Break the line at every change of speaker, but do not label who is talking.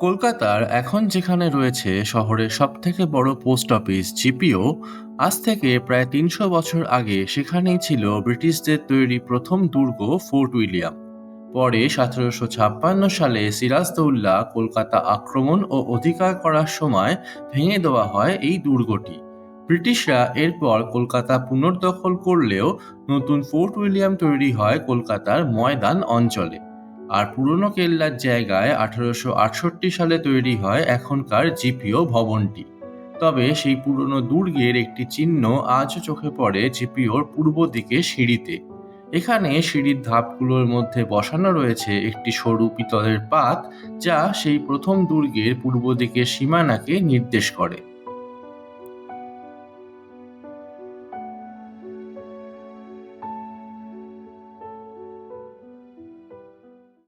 কলকাতার এখন যেখানে রয়েছে শহরের সবথেকে বড় পোস্ট অফিস জিপিও, আজ থেকে প্রায় তিনশো বছর আগে সেখানেই ছিল ব্রিটিশদের তৈরি প্রথম দুর্গ ফোর্ট উইলিয়াম। পরে সতেরোশো ছাপ্পান্ন সালে সিরাজদৌল্লা কলকাতা আক্রমণ ও অধিকার করার সময় ভেঙে দেওয়া হয় এই দুর্গটি। ব্রিটিশরা এরপর কলকাতা পুনর্দখল করলেও নতুন ফোর্ট উইলিয়াম তৈরি হয় কলকাতার ময়দান অঞ্চলে। আর পুরনো কেল্লার জায়গায় আঠারোশো আটষট্টি সালে তৈরি হয় এখনকার জিপিও ভবনটি। তবে সেই পুরনো দুর্গের একটি চিহ্ন আজও চোখে পড়ে জিপিওর পূর্ব দিকে সিঁড়িতে। এখানে সিঁড়ির ধাপগুলোর মধ্যে বসানো রয়েছে একটি সরু পিতলের পাত, যা সেই প্রথম দুর্গের পূর্ব দিকের সীমানাকে নির্দেশ করে।